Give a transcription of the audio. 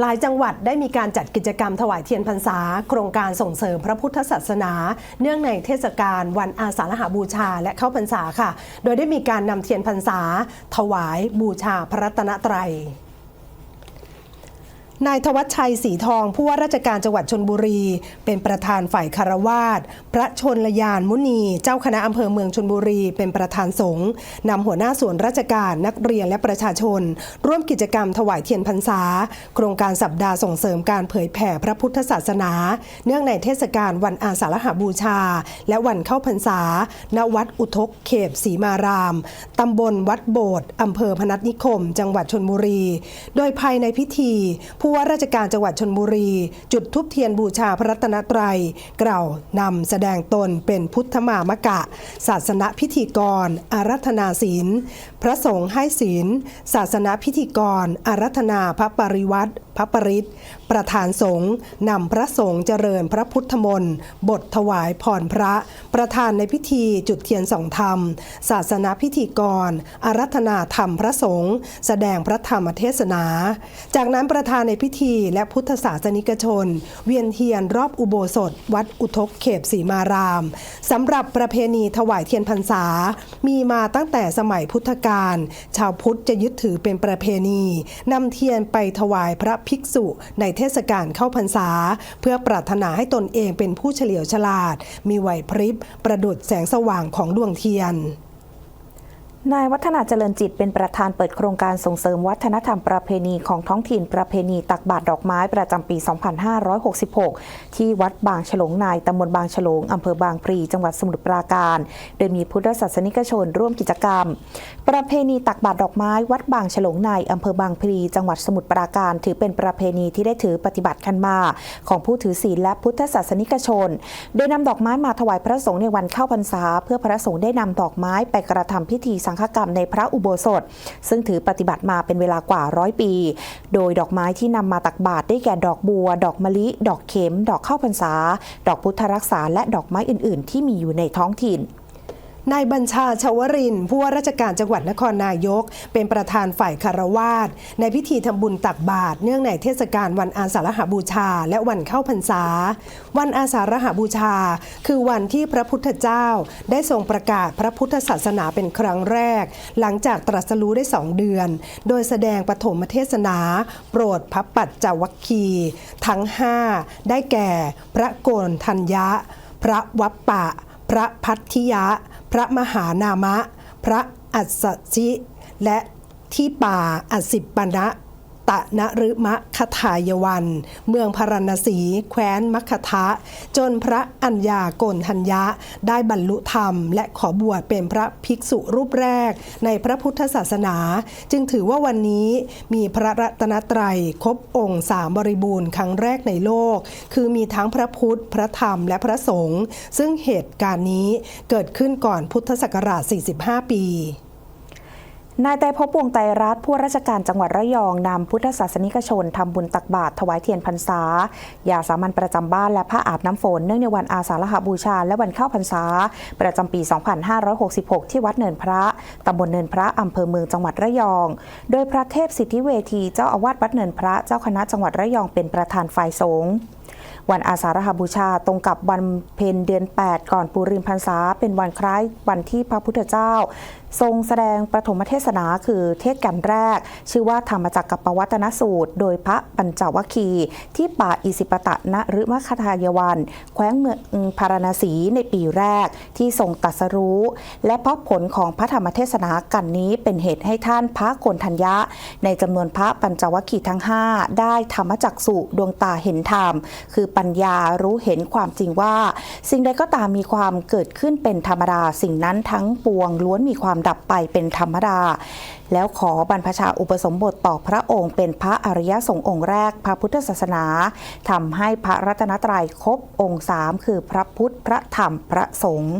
หลายจังหวัดได้มีการจัดกิจกรรมถวายเทียนพรรษา โครงการส่งเสริมพระพุทธศาสนา เนื่องในเทศกาลวันอาสาฬหบูชาและเข้าพรรษาค่ะ โดยได้มีการนำเทียนพรรษา ถวายบูชาพระรัตนตรัย นายธวัชชัยสีทองผู้ว่าราชการจังหวัดชนบุรี เป็นประธานฝ่ายคารวาสพระชนลยานมุนี เจ้าคณะอำเภอเมืองชนบุรี เป็นประธานสงฆ์นำหัวหน้าส่วนราชการนักเรียนและประชาชน ร่วมกิจกรรมถวายเทียนพรรษา โครงการสัปดาห์ส่งเสริมการเผยแผ่พระพุทธศาสนา เนื่องในเทศกาลวันอาสาฬหบูชา และวันเข้าพรรษา ณวัดอุทกเขตศรีมารามตำบลวัดโบสถ์อำเภอพนัสนิคม จังหวัดชนบุรี โดยภายในพิธีผู้ว่าราชการจังหวัดชนบุรี จุดทุบเทียนบูชาพระรัตนตรัย กล่าวนำแสดงตนเป็นพุทธมามกะ ศาสนพิธีกร อารัธนาศีล พระสงฆ์ให้ศีล ศาสนพิธีกร อารัธนาพระปริวัติพระปริตประธานสงฆ์นำพระสงฆ์เจริญพระพุทธมนต์บทถวายพรพระ ประธานในพิธีจุดเทียนสองธรรม ศาสนาพิธีกร อารัธนาธรรมพระสงฆ์แสดงพระธรรมเทศนา จากนั้นประธานในพิธีและพุทธศาสนิกชน เวียนเทียนรอบอุโบสถ วัดอุทกเขปศรีมารามสำหรับประเพณีถวายเทียนพรรษา มีมาตั้งแต่สมัยพุทธกาลชาวพุทธจะยึดถือเป็นประเพณีนำเทียนไปถวายพระภิกษุในเทศกาลเข้าพรรษา เพื่อปรารถนาให้ตนเองเป็นผู้เฉลียวฉลาด มีไหวพริบ ประดุดแสงสว่างของดวงเทียน นายวัฒนาเจริญจิตเป็นประธานเปิดโครงการส่งเสริมวัฒนธรรมประเพณีของท้องถิ่นประเพณีตักบาตรดอกไม้ประจำปี 2566 ที่วัดบางฉลงในตำบลบางฉลงอำเภอบางพลีจังหวัดสมุทรปราการ โดยมีพุทธศาสนิกชนร่วมกิจกรรม ประเพณีตักบาตรดอกไม้วัดบางฉลงในอำเภอบางพลีจังหวัดสมุทรปราการ ถือเป็นประเพณีที่ได้ถือปฏิบัติกันมา ของผู้ถือศีลและพุทธศาสนิกชน โดยนำดอกไม้มาถวายพระสงฆ์ในวันเข้าพรรษา เพื่อพระสงฆ์ได้นำดอกไม้ไปกระทำพิธีสังฆกรรมในพระอุโบสถ ซึ่งถือปฏิบัติมาเป็นเวลากว่าร้อยปี โดยดอกไม้ที่นำมาตักบาตรได้แก่ดอกบัว ดอกมะลิ ดอกเข็ม ดอกข้าวพรรษา ดอกพุทธรักษา และดอกไม้อื่น ๆ ที่มีอยู่ในท้องถิ่น นายบัญชาชาวรินผู้ว่าราชการจังหวัดนครนายก เป็นประธานฝ่ายคารวาสในพิธีทำบุญตักบาตรเนื่องในเทศกาลวันอาสาฬหบูชา และวันเข้าพรรษา วันอาสาฬหบูชา คือวันที่พระพุทธเจ้า ได้ทรงประกาศพระพุทธศาสนาเป็นครั้งแรก หลังจากตรัสรู้ได้สองเดือน โดยแสดงปฐมเทศนา โปรดพระปัจจวัคคี ทั้งห้าได้แก่ พระโกนทัญญะ พระวัปปะ พระพัทธิยะ พระมหานามะ พระอัศชิ และที่ป่าอสิปปนะ ตะนฤมะคทายวัน เมืองพารณสี แคว้นมัคคทะ จนพระอัญญาโกนทัญญะ ได้บรรลุธรรม และขอบวชเป็นพระภิกษุรูปแรกในพระพุทธศาสนา จึงถือว่าวันนี้มีพระรัตนตรัยครบองค์สามบริบูรณ์ครั้งแรกในโลก คือมีทั้งพระพุทธ พระธรรม และพระสงฆ์ ซึ่งเหตุการณ์นี้เกิดขึ้นก่อนพุทธศักราช 45 ปี นายไตรภพวงไตรรัตน์ผู้ราชการจังหวัดระยองนำพุทธศาสนิกชนทำบุญตักบาตรถวายเทียนพรรษายาสามัญประจำบ้านและผ้าอาบน้ำฝนเนื่องในวันอาสาฬหบูชา และวันเข้าพรรษา ประจำปี 2566 ที่วัดเนินพระตำบลเนินพระอำเภอเมืองจังหวัดระยอง โดยพระเทพสิทธิเวทีเจ้าอาวาสวัดเนินพระเจ้าคณะจังหวัดระยองเป็นประธานฝ่ายสงฆ์ วันอาสาฬหบูชาตรงกับวันเพ็ญเดือน 8 ก่อนปูริมพรรษา เป็นวันคล้ายวันที่พระพุทธเจ้า ทรงแสดงประถมเทศนาคือเทศกันแรก ชื่อว่าธรรมจักรกับปวัตนสูตร โดยพระปัญจวัคคี ที่ป่าอิสิปตะณหรือมคทายวัน แคว้นเมืองพาราณสีในปีแรกที่ทรงตรัสรู้ และเพราะผลของพระธรรมเทศนากันนี้เป็นเหตุให้ท่านพระโกนทัญญะ ในจำนวนพระปัญจวัคคีย์ทั้ง 5 ได้ธรรมจักสุดวงตาเห็นธรรม คือปัญญารู้เห็นความจริงว่า สิ่งใดก็ตามมีความเกิดขึ้นเป็นธรรมดา สิ่งนั้นทั้งปวงล้วนมีความดับไปเป็นธรรมดา แล้วขอบรรพชาอุปสมบทต่อพระองค์เป็นพระอริยสงฆ์องค์แรกพระพุทธศาสนาทำให้พระรัตนตรัยครบองค์สามคือพระพุทธพระธรรมพระสงฆ์